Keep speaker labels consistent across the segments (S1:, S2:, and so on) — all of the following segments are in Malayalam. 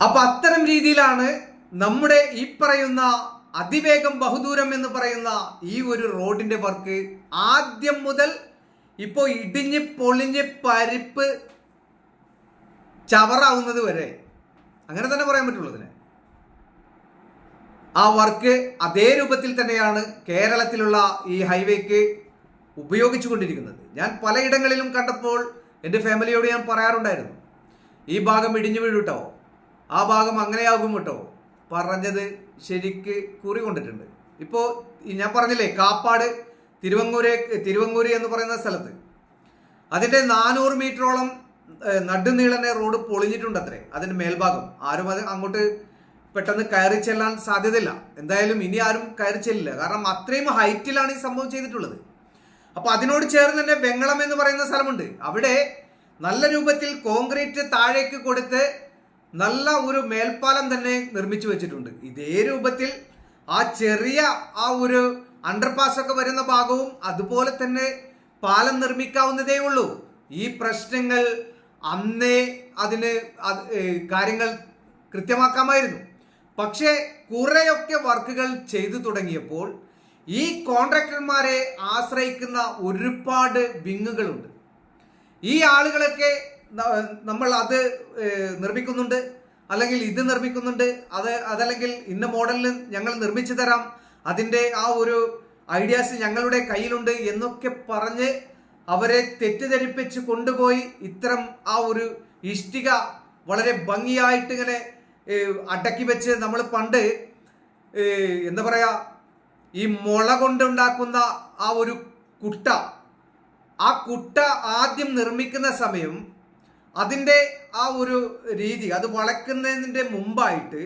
S1: അപ്പൊ അത്തരം രീതിയിലാണ് നമ്മുടെ ഈ പറയുന്ന അതിവേഗം ബഹുദൂരം എന്ന് പറയുന്ന ഈ ഒരു റോഡിന്റെ വർക്ക് ആദ്യം മുതൽ ഇപ്പോ ഇടിഞ്ഞ് പൊളിഞ്ഞ് പരിപ്പ് ചവറാവുന്നത് വരെ. അങ്ങനെ തന്നെ പറയാൻ പറ്റുള്ളൂ ഇതിനെ ആ വർക്ക് അതേ രൂപത്തിൽ തന്നെയാണ് കേരളത്തിലുള്ള ഈ ഹൈവേക്ക് ഉപയോഗിച്ചു കൊണ്ടിരിക്കുന്നത്. ഞാൻ പലയിടങ്ങളിലും കണ്ടപ്പോൾ എന്റെ ഫാമിലിയോട് ഞാൻ പറയാറുണ്ടായിരുന്നു ഈ ഭാഗം ഇടിഞ്ഞു വീഴും കേട്ടോ ആ ഭാഗം അങ്ങനെയാകും കേട്ടോ. പറഞ്ഞത് ശരിക്ക് കുറി കൊണ്ടിട്ടുണ്ട്. ഇപ്പോൾ ഞാൻ പറഞ്ഞില്ലേ കാപ്പാട് തിരുവങ്ങൂര് തിരുവങ്ങൂര് എന്ന് പറയുന്ന സ്ഥലത്ത്. അതിന്റെ നാനൂറ് മീറ്ററോളം നടുനീളനെ റോഡ് പൊളിഞ്ഞിട്ടുണ്ട് അത്രേ അതിന്റെ മേൽഭാഗം. ആരും അത് അങ്ങോട്ട് പെട്ടെന്ന് കയറി ചെല്ലാൻ സാധ്യതയില്ല. എന്തായാലും ഇനി ആരും കയറി ചെല്ലില്ല. കാരണം അത്രയും ഹൈറ്റിലാണ് ഈ സംഭവം ചെയ്തിട്ടുള്ളത്. അപ്പൊ അതിനോട് ചേർന്ന് തന്നെ വെങ്ങളം എന്ന് പറയുന്ന സ്ഥലമുണ്ട്. അവിടെ നല്ല രൂപത്തിൽ കോൺക്രീറ്റ് താഴേക്ക് കൊടുത്ത് നല്ല ഒരു മേൽപ്പാലം തന്നെ നിർമ്മിച്ചു വെച്ചിട്ടുണ്ട്. ഇതേ രൂപത്തിൽ ആ ചെറിയ ആ ഒരു അണ്ടർപാസ് ഒക്കെ വരുന്ന ഭാഗവും അതുപോലെ തന്നെ പാലം നിർമ്മിക്കാവുന്നതേ ഉള്ളൂ. ഈ പ്രശ്നങ്ങൾ അന്നേ അതിന് അത് കാര്യങ്ങൾ കൃത്യമാക്കാമായിരുന്നു. പക്ഷേ കുറെയൊക്കെ വർക്കുകൾ ചെയ്തു തുടങ്ങിയപ്പോൾ ഈ കോൺട്രാക്ടർമാരെ ആശ്രയിക്കുന്ന ഒരുപാട് വിങ്ങുകളുണ്ട്. ഈ ആളുകളൊക്കെ നമ്മൾ അത് നിർമ്മിക്കുന്നുണ്ട്. അല്ലെങ്കിൽ ഇത് നിർമ്മിക്കുന്നുണ്ട്. അത് അതല്ലെങ്കിൽ ഇന്ന മോഡലിൽ ഞങ്ങൾ നിർമ്മിച്ചു തരാം. അതിന്റെ ആ ഒരു ഐഡിയാസ് ഞങ്ങളുടെ കയ്യിലുണ്ട് എന്നൊക്കെ പറഞ്ഞ് അവരെ തെറ്റിദ്ധരിപ്പിച്ച് കൊണ്ടുപോയി ഇത്തരം ആ ഒരു ഇഷ്ടിക വളരെ ഭംഗിയായിട്ട് ഇങ്ങനെ അടക്കി വെച്ച് നമ്മൾ പണ്ട് എന്താ പറയാ ഈ മുള കൊണ്ടുണ്ടാക്കുന്ന ആ ഒരു കുട്ട ആ കുട്ട ആദ്യം നിർമ്മിക്കുന്ന സമയം അതിന്റെ ആ ഒരു രീതി അത് വളയ്ക്കുന്നതിന്റെ മുമ്പായിട്ട്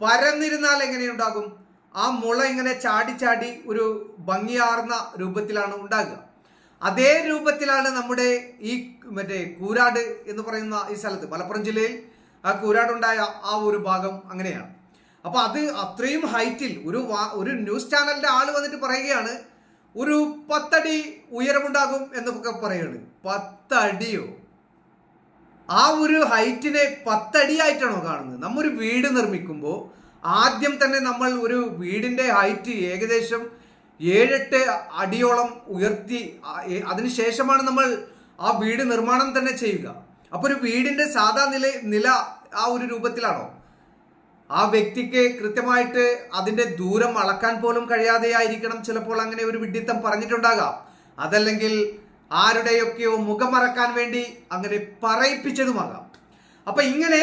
S1: പരന്നിരുന്നാൽ എങ്ങനെയുണ്ടാകും ആ മുള ഇങ്ങനെ ചാടി ചാടി ഒരു ഭംഗിയാർന്ന രൂപത്തിലാണ് ഉണ്ടാകുക. അതേ രൂപത്തിലാണ് നമ്മുടെ ഈ മറ്റേ കൂരാട് എന്ന് പറയുന്ന ഈ സ്ഥലത്ത് മലപ്പുറം ജില്ലയിൽ ആ കൂരാടുണ്ടായ ആ ഒരു ഭാഗം അങ്ങനെയാണ്. അപ്പോൾ അത് അത്രയും ഹൈറ്റിൽ ഒരു ഒരു ന്യൂസ് ചാനലിന്റെ ആൾ വന്നിട്ട് പറയുകയാണ് ഒരു പത്തടി ഉയരമുണ്ടാകും എന്നൊക്കെ പറയുകയാണ് പത്തടിയോ? ആ ഒരു ഹൈറ്റിനെ പത്തടിയായിട്ടാണോ കാണുന്നത്? നമ്മൊരു വീട് നിർമ്മിക്കുമ്പോൾ ആദ്യം തന്നെ നമ്മൾ ഒരു വീടിന്റെ ഹൈറ്റ് ഏകദേശം ഏഴെട്ട് അടിയോളം ഉയർത്തി അതിനുശേഷമാണ് നമ്മൾ ആ വീട് നിർമ്മാണം തന്നെ ചെയ്യുക. അപ്പോൾ ഒരു വീടിന്റെ സാധാ നില നില ആ ഒരു രൂപത്തിലാണോ? ആ വ്യക്തിക്ക് കൃത്യമായിട്ട് അതിന്റെ ദൂരം അളക്കാൻ പോലും കഴിയാതെയായിരിക്കണം ചിലപ്പോൾ അങ്ങനെ ഒരു വിഡിത്തം പറഞ്ഞിട്ടുണ്ടാകാം. അതല്ലെങ്കിൽ ആരുടെയൊക്കെയോ മുഖം മറക്കാൻ വേണ്ടി അങ്ങനെ പറയിപ്പിച്ചതുമാകാം. അപ്പൊ ഇങ്ങനെ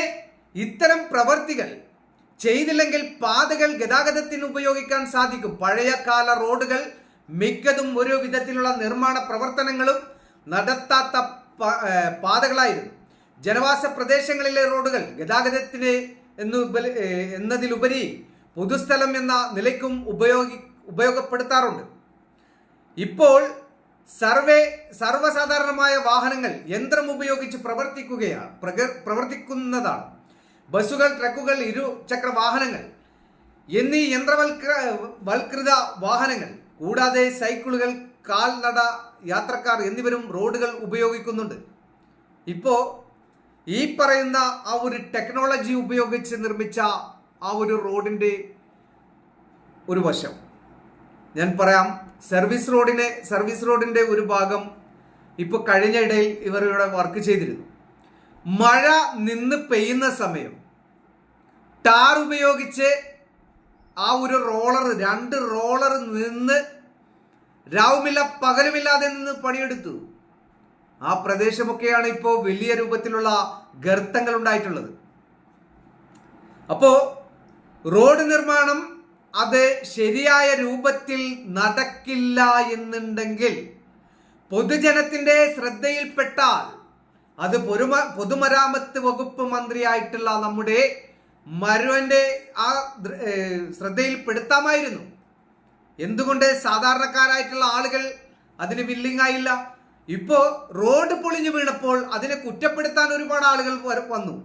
S1: ഇത്തരം പ്രവർത്തികൾ ചെയ്തില്ലെങ്കിൽ പാതകൾ ഗതാഗതത്തിന് ഉപയോഗിക്കാൻ സാധിക്കും. പഴയ കാല റോഡുകൾ മിക്കതും ഒരു വിധത്തിലുള്ള നിർമ്മാണ പ്രവർത്തനങ്ങളും നടത്താത്ത പാതകളായിരുന്നു. ജനവാസ പ്രദേശങ്ങളിലെ റോഡുകൾ ഗതാഗതത്തിന് എന്നു എന്നതിലുപരി പൊതുസ്ഥലം എന്ന നിലയ്ക്കും ഉപയോഗി ഉപയോഗപ്പെടുത്താറുണ്ട്. ഇപ്പോൾ സർവേ സർവസാധാരണമായ വാഹനങ്ങൾ യന്ത്രം ഉപയോഗിച്ച് പ്രവർത്തിക്കുകയാണ് പ്രക- പ്രവർത്തിക്കുന്നതാണ്. ബസ്സുകൾ ട്രക്കുകൾ ഇരുചക്ര വാഹനങ്ങൾ എന്നീ യന്ത്രവൽകൃ വൽകൃത വാഹനങ്ങൾ കൂടാതെ സൈക്കിളുകൾ കാൽനട യാത്രക്കാർ എന്നിവരും റോഡുകൾ ഉപയോഗിക്കുന്നുണ്ട്. ഇപ്പോൾ ഈ പറയുന്ന ആ ഒരു ടെക്നോളജി ഉപയോഗിച്ച് നിർമ്മിച്ച ആ ഒരു റോഡിന്റെ ഒരു വശം. ഞാൻ പറയാം സർവീസ് റോഡിനെ സർവീസ് റോഡിന്റെ ഒരു ഭാഗം ഇപ്പൊ കഴിഞ്ഞ ഇടയിൽ ഇവർ ഇവിടെ വർക്ക് ചെയ്തിരുന്നു. മഴ നിന്ന് പെയ്യുന്ന സമയം ടാർ ഉപയോഗിച്ച് ആ ഒരു റോളർ രണ്ട് റോളർ നിന്ന് രാവുമില്ല പകലുമില്ലാതെ നിന്ന് പണിയെടുത്തു. ആ പ്രദേശമൊക്കെയാണ് ഇപ്പോൾ വലിയ രൂപത്തിലുള്ള ഗർത്തങ്ങൾ ഉണ്ടായിട്ടുള്ളത്. അപ്പോ റോഡ് നിർമ്മാണം അത് ശരിയായ രൂപത്തിൽ നടക്കില്ല എന്നുണ്ടെങ്കിൽ പൊതുജനത്തിന്റെ ശ്രദ്ധയിൽപ്പെട്ടാൽ അത് പൊരുമ പൊതുമരാമത്ത് വകുപ്പ് മന്ത്രിയായിട്ടുള്ള നമ്മുടെ മരുവന്റെ ആ ശ്രദ്ധയിൽപ്പെടുത്താമായിരുന്നു. എന്തുകൊണ്ട് സാധാരണക്കാരായിട്ടുള്ള ആളുകൾ അതിന് വില്ലിംഗ് ആയില്ല? ഇപ്പോ റോഡ് പൊളിഞ്ഞു വീണപ്പോൾ അതിനെ കുറ്റപ്പെടുത്താൻ ഒരുപാട് ആളുകൾ വന്നു.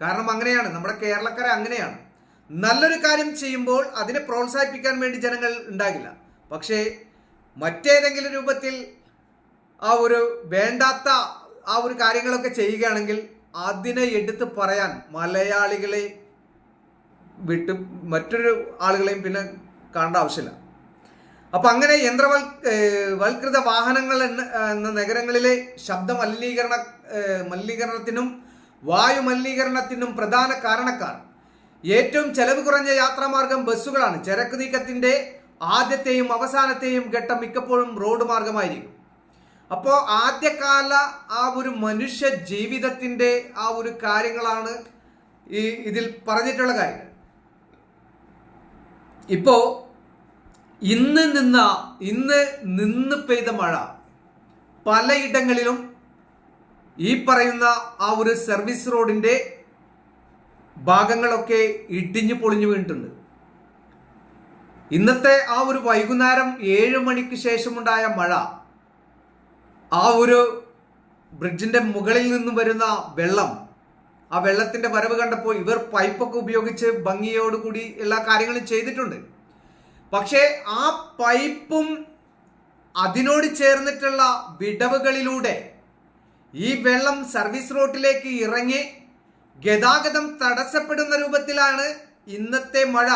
S1: കാരണം അങ്ങനെയാണ്. നമ്മുടെ കേരളക്കാരെ അങ്ങനെയാണ്. നല്ലൊരു കാര്യം ചെയ്യുമ്പോൾ അതിനെ പ്രോത്സാഹിപ്പിക്കാൻ വേണ്ടി ജനങ്ങൾ ഉണ്ടാകില്ല. പക്ഷേ മറ്റേതെങ്കിലും രൂപത്തിൽ ആ ഒരു വേണ്ടാത്ത ആ ഒരു കാര്യങ്ങളൊക്കെ ചെയ്യുകയാണെങ്കിൽ അതിനെ എടുത്ത് പറയാൻ മലയാളികളെ വിട്ട് മറ്റൊരു ആളുകളെയും പിന്നെ കാണേണ്ട ആവശ്യമില്ല. അപ്പം അങ്ങനെ യന്ത്രവൽ വൽകൃത വാഹനങ്ങൾ എന്ന എന്ന നഗരങ്ങളിലെ ശബ്ദ മലിനീകരണ മലിനീകരണത്തിനും വായു മലിനീകരണത്തിനും പ്രധാന കാരണക്കാർ ഏറ്റവും ചെലവ് കുറഞ്ഞ യാത്രാമാർഗം ബസ്സുകളാണ്. ചരക്ക് നീക്കത്തിന്റെ ആദ്യത്തെയും അവസാനത്തെയും ഘട്ടം മിക്കപ്പോഴും റോഡ് മാർഗമായിരിക്കും. അപ്പോൾ ആദ്യകാല ആ ഒരു മനുഷ്യ ജീവിതത്തിന്റെ ആ ഒരു കാര്യങ്ങളാണ് ഈ ഇതിൽ പറഞ്ഞിട്ടുള്ള കാര്യങ്ങൾ. ഇപ്പോ ഇന്ന് നിന്ന ഇന്ന് നിന്ന് പെയ്ത മഴ പലയിടങ്ങളിലും ഈ പറയുന്ന ആ ഒരു സർവീസ് റോഡിന്റെ ഭാഗങ്ങളൊക്കെ ഇടിഞ്ഞു പൊളിഞ്ഞു വീണിട്ടുണ്ട്. ഇന്നത്തെ ആ ഒരു വൈകുന്നേരം ഏഴ് മണിക്ക് ശേഷമുണ്ടായ മഴ ആ ഒരു ബ്രിഡ്ജിന്റെ മുകളിൽ നിന്നും വരുന്ന വെള്ളം ആ വെള്ളത്തിന്റെ വരവ് കണ്ടപ്പോൾ ഇവർ പൈപ്പൊക്കെ ഉപയോഗിച്ച് ഭംഗിയോടുകൂടി എല്ലാ കാര്യങ്ങളും ചെയ്തിട്ടുണ്ട്. പക്ഷേ ആ പൈപ്പും അതിനോട് ചേർന്നിട്ടുള്ള വിടവുകളിലൂടെ ഈ വെള്ളം സർവീസ് റോട്ടിലേക്ക് ഇറങ്ങി ഗതാഗതം തടസ്സപ്പെടുന്ന രൂപത്തിലാണ് ഇന്നത്തെ മഴ.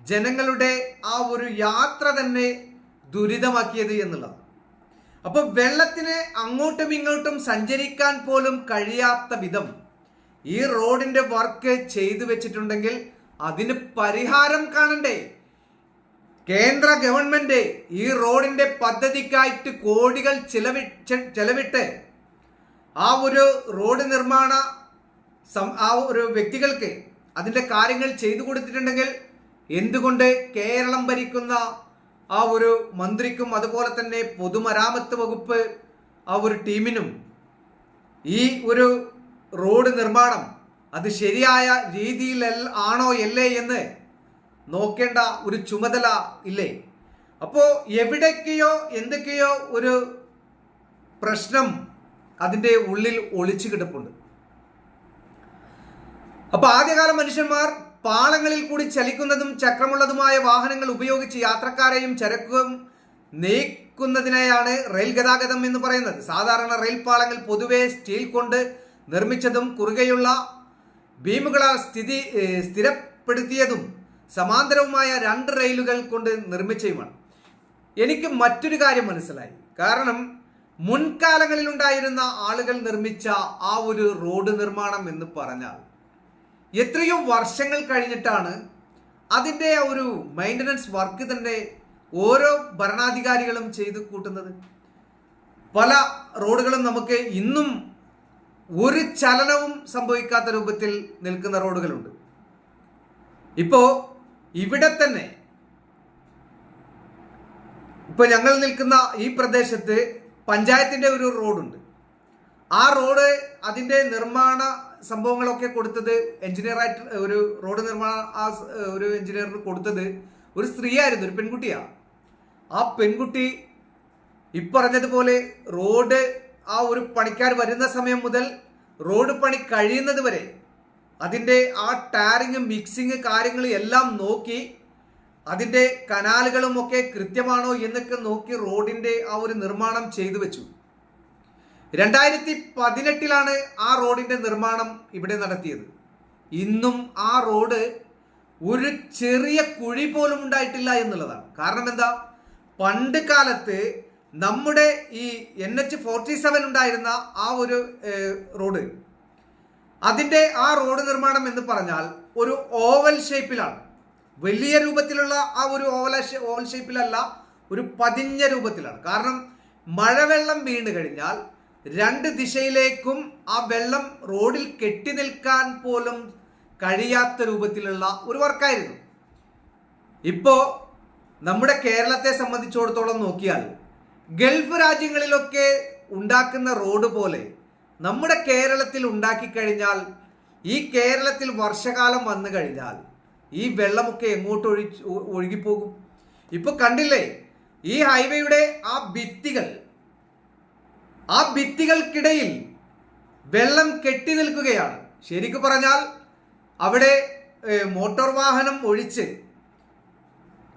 S1: ജനങ്ങളുടെ ആ ഒരു യാത്ര തന്നെ ദുരിതമാക്കിയത് എന്നുള്ളത് അപ്പൊ വെള്ളത്തിന് അങ്ങോട്ടും ഇങ്ങോട്ടും സഞ്ചരിക്കാൻ പോലും കഴിയാത്ത വിധം ഈ റോഡിന്റെ വർക്ക് ചെയ്തു വെച്ചിട്ടുണ്ടെങ്കിൽ അതിന് പരിഹാരം കാണണ്ടേ? കേന്ദ്ര ഗവൺമെന്റ് ഈ റോഡിന്റെ പദ്ധതിക്കായിട്ട് കോടികൾ ചിലവിട്ട് ചെലവിട്ട് ആ ഒരു റോഡ് നിർമ്മാണ ആ ഒരു വ്യക്തികൾക്ക് അതിന്റെ കാര്യങ്ങൾ ചെയ്തു കൊടുത്തിട്ടുണ്ടെങ്കിൽ എന്തുകൊണ്ട് കേരളം ഭരിക്കുന്ന ആ ഒരു മന്ത്രിക്കും അതുപോലെ തന്നെ പൊതുമരാമത്ത് വകുപ്പ് ആ ഒരു ടീമിനും ഈ ഒരു റോഡ് നിർമ്മാണം അത് ശരിയായ രീതിയിൽ ആണോ അല്ലേ എന്ന് നോക്കേണ്ട ഒരു ചുമതല ഇല്ലേ? അപ്പോൾ എവിടേക്കെയോ എന്തൊക്കെയോ ഒരു പ്രശ്നം അതിന്റെ ഉള്ളിൽ ഒളിച്ചു കിടപ്പുണ്ട്. അപ്പൊ ആദ്യകാല മനുഷ്യന്മാർ പാളങ്ങളിൽ കൂടി ചലിക്കുന്നതും ചക്രമുള്ളതുമായ വാഹനങ്ങൾ ഉപയോഗിച്ച് യാത്രക്കാരെയും ചരക്കും നീക്കുന്നതിനെയാണ് റെയിൽ ഗതാഗതം എന്ന് പറയുന്നത്. സാധാരണ റെയിൽ പാളങ്ങൾ പൊതുവെ സ്റ്റീൽ കൊണ്ട് നിർമ്മിച്ചതും കുറുകെയുള്ള ബീമുകളാൽ സ്ഥിതി സ്ഥിരപ്പെടുത്തിയതും സമാന്തരവുമായ രണ്ട് റെയിലുകൾ കൊണ്ട് നിർമ്മിച്ചതുമാണ്. എനിക്ക് മറ്റൊരു കാര്യം മനസ്സിലായി. കാരണം മുൻകാലങ്ങളിൽ ഉണ്ടായിരുന്ന ആളുകൾ നിർമ്മിച്ച ആ ഒരു റോഡ് നിർമ്മാണം എന്ന് പറഞ്ഞാൽ എത്രയോ വർഷങ്ങൾ കഴിഞ്ഞിട്ടാണ് അതിന്റെ ഒരു മെയിന്റനൻസ് വർക്ക് തന്നെ ഓരോ ഭരണാധികാരികളും ചെയ്ത് കൂട്ടുന്നത്. പല റോഡുകളും നമുക്ക് ഇന്നും ഒരു ചലനവും സംഭവിക്കാത്ത രൂപത്തിൽ നിൽക്കുന്ന റോഡുകളുണ്ട്. ഇപ്പോ ഇവിടെ തന്നെ ഇപ്പൊ ഞങ്ങൾ നിൽക്കുന്ന ഈ പ്രദേശത്ത് പഞ്ചായത്തിന്റെ ഒരു റോഡുണ്ട്. ആ റോഡ് അതിന്റെ നിർമ്മാണ സംഭവങ്ങളൊക്കെ കൊടുത്തത് എഞ്ചിനീയർ എഞ്ചിനീയറായിട്ട് ഒരു റോഡ് നിർമ്മാണ ആ ഒരു എഞ്ചിനീയറിന് കൊടുത്തത് ഒരു സ്ത്രീയായിരുന്നു ഒരു പെൺകുട്ടിയാ. ആ പെൺകുട്ടി ഇപ്പറഞ്ഞതുപോലെ റോഡ് ആ ഒരു പണിക്കാർ വരുന്ന സമയം മുതൽ റോഡ് പണി കഴിയുന്നത് വരെ അതിന്റെ ആ ടാറിങ് മിക്സിങ് കാര്യങ്ങൾ എല്ലാം നോക്കി അതിന്റെ കനാലുകളും ഒക്കെ കൃത്യമാണോ എന്നൊക്കെ നോക്കി റോഡിന്റെ ആ ഒരു നിർമ്മാണം ചെയ്തു വെച്ചു. രണ്ടായിരത്തി പതിനെട്ടിലാണ് ആ റോഡിന്റെ നിർമ്മാണം ഇവിടെ നടത്തിയത്. ഇന്നും ആ റോഡ് ഒരു ചെറിയ കുഴി പോലും ഉണ്ടായിട്ടില്ല എന്നുള്ളതാണ്. കാരണം എന്താ? പണ്ട് കാലത്ത് നമ്മുടെ ഈ എൻ എച്ച് ഫോർട്ടി സെവൻ ഉണ്ടായിരുന്ന ആ ഒരു റോഡ്. അതിന്റെ ആ റോഡ് നിർമ്മാണം എന്ന് പറഞ്ഞാൽ ഒരു ഓവൽ ഷേപ്പിലാണ്. വലിയ രൂപത്തിലുള്ള ആ ഒരു ഓവൽ ഓവൽ ഷേപ്പിലല്ല ഒരു പതിഞ്ഞ രൂപത്തിലാണ്. കാരണം മഴവെള്ളം വീണ് കഴിഞ്ഞാൽ രണ്ട് ദിശയിലേക്കും ആ വെള്ളം റോഡിൽ കെട്ടി നിൽക്കാൻ പോലും കഴിയാത്ത രൂപത്തിലുള്ള ഒരു വർക്കായിരുന്നു. ഇപ്പോ നമ്മുടെ കേരളത്തെ സംബന്ധിച്ചിടത്തോളം നോക്കിയാൽ ഗൾഫ് രാജ്യങ്ങളിലൊക്കെ ഉണ്ടാക്കുന്ന റോഡ് പോലെ നമ്മുടെ കേരളത്തിൽ ഉണ്ടാക്കി കഴിഞ്ഞാൽ ഈ കേരളത്തിൽ വർഷകാലം വന്നു കഴിഞ്ഞാൽ ഈ വെള്ളമൊക്കെ എങ്ങോട്ട് ഒഴി ഒഴുകിപ്പോകും. ഇപ്പൊ കണ്ടില്ലേ? ഈ ഹൈവേയുടെ ആ ഭിത്തികൾ ആ ഭിത്തികൾക്കിടയിൽ വെള്ളം കെട്ടി നിൽക്കുകയാണ്. ശരിക്കു പറഞ്ഞാൽ അവിടെ മോട്ടോർ വാഹനം ഒഴിച്ച്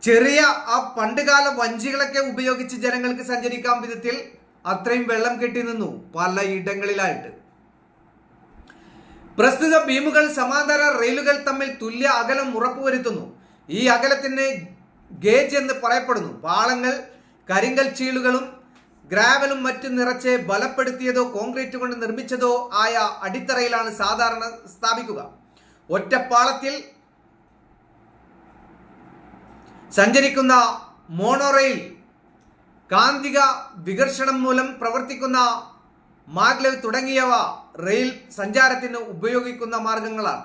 S1: ചെറിയ ആ പണ്ടുകാല വഞ്ചികളൊക്കെ ഉപയോഗിച്ച് ജനങ്ങൾക്ക് സഞ്ചരിക്കാൻ വിധത്തിൽ അത്രയും വെള്ളം കെട്ടി നിന്നു പല ഇടങ്ങളിലായിട്ട്. പ്രസ്തുത ബീമുകൾ സമാന്തര റെയിലുകൾ തമ്മിൽ തുല്യ അകലം ഉറപ്പുവരുത്തുന്നു. ഈ അകലത്തിന് ഗേജ് എന്ന് പറയപ്പെടുന്നു. പാളങ്ങൾ കരിങ്കൽ ചീളുകളും ഗ്രാവലും മറ്റും നിറച്ച് ബലപ്പെടുത്തിയതോ കോൺക്രീറ്റ് കൊണ്ട് നിർമ്മിച്ചതോ ആയ അടിത്തറയിലാണ് സാധാരണ സ്ഥാപിക്കുക. ഒറ്റപ്പാളത്തിൽ സഞ്ചരിക്കുന്ന മോണോറെയിൽ കാന്തിക വികർഷണം മൂലം പ്രവർത്തിക്കുന്ന മാഗ്ലവ് തുടങ്ങിയവ റെയിൽ സഞ്ചാരത്തിന് ഉപയോഗിക്കുന്ന മാർഗങ്ങളാണ്.